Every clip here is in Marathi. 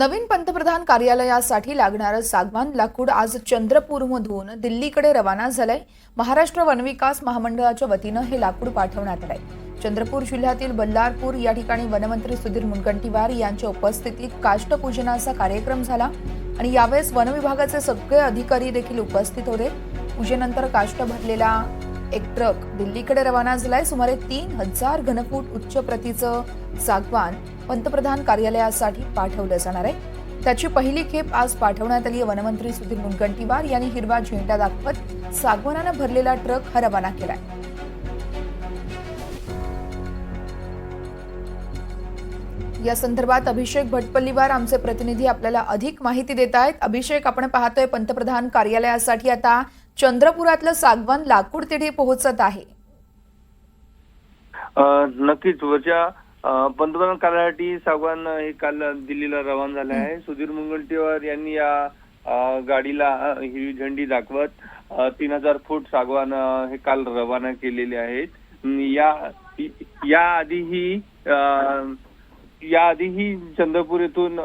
नवीन पंतप्रधान कार्यालयासाठी लागणारं सागवान लाकूड आज चंद्रपूरमधून दिल्लीकडे रवाना झालंय. महाराष्ट्र वनविकास महामंडळाच्या वतीनं हे लाकूड पाठवण्यात आलंय. चंद्रपूर जिल्ह्यातील बल्लारपूर या ठिकाणी वनमंत्री सुधीर मुनगंटीवार यांच्या उपस्थितीत काष्टपूजनाचा कार्यक्रम झाला आणि यावेळेस वनविभागाचे सगळे अधिकारी देखील उपस्थित होते. पूजेनंतर काष्ट भरलेला एक ट्रक दिल्लीकडे रवाना झालाय. सुमारे तीन हजार घनफूट उच्च प्रतीचं सागवान पंतप्रधान कार्यालयासाठी पाठवलं जाणार आहे. त्याची पहिली खेप आज पाठवण्यात आली आहे. वनमंत्री सुधीर मुनगंटीवार यांनी हिरवा झेंडा दाखवत सागवानानं भरलेला ट्रक हा रवाना केलाय. या संदर्भात अभिषेक भटपल्लीवार आमचे प्रतिनिधी आपल्याला अधिक माहिती देत आहेत. अभिषेक आपण पाहतोय पंतप्रधान कार्यालयासाठी आता चंद्रपुरातलं सागवान लाकूड तिढे पोहोचत आहे. नक्कीच. वरच्या पंतप्रधान कार्यासाठी सागवान हे काल दिल्लीला रवाना झाले आहे. सुधीर मुनगंटीवार यांनी या गाडीला हिरवी झेंडी दाखवत तीन हजार फूट सागवान हे काल रवाना केलेले आहेत. या या आधीही अ, या आधीही चंद्रपूर येथून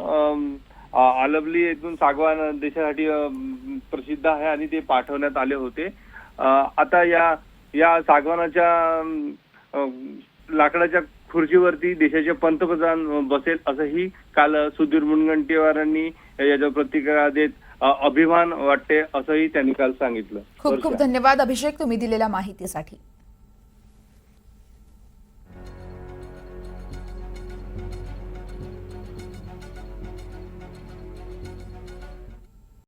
आलबली येथून सागवान देशासाठी प्रसिद्ध आहे आणि ते पाठवण्यात आले होते. आता या या सागवानाच्या लाकडाच्या खुर्चीवरती देशाचे पंतप्रधान बसेल असंही काल सुधीर मुनगंटीवारांनी याच्यावर प्रतिक्रिया देत अभिमान वाटते असंही त्यांनी काल सांगितलं. खूप खूप धन्यवाद. अभिषेक तुम्ही दिलेल्या माहितीसाठी.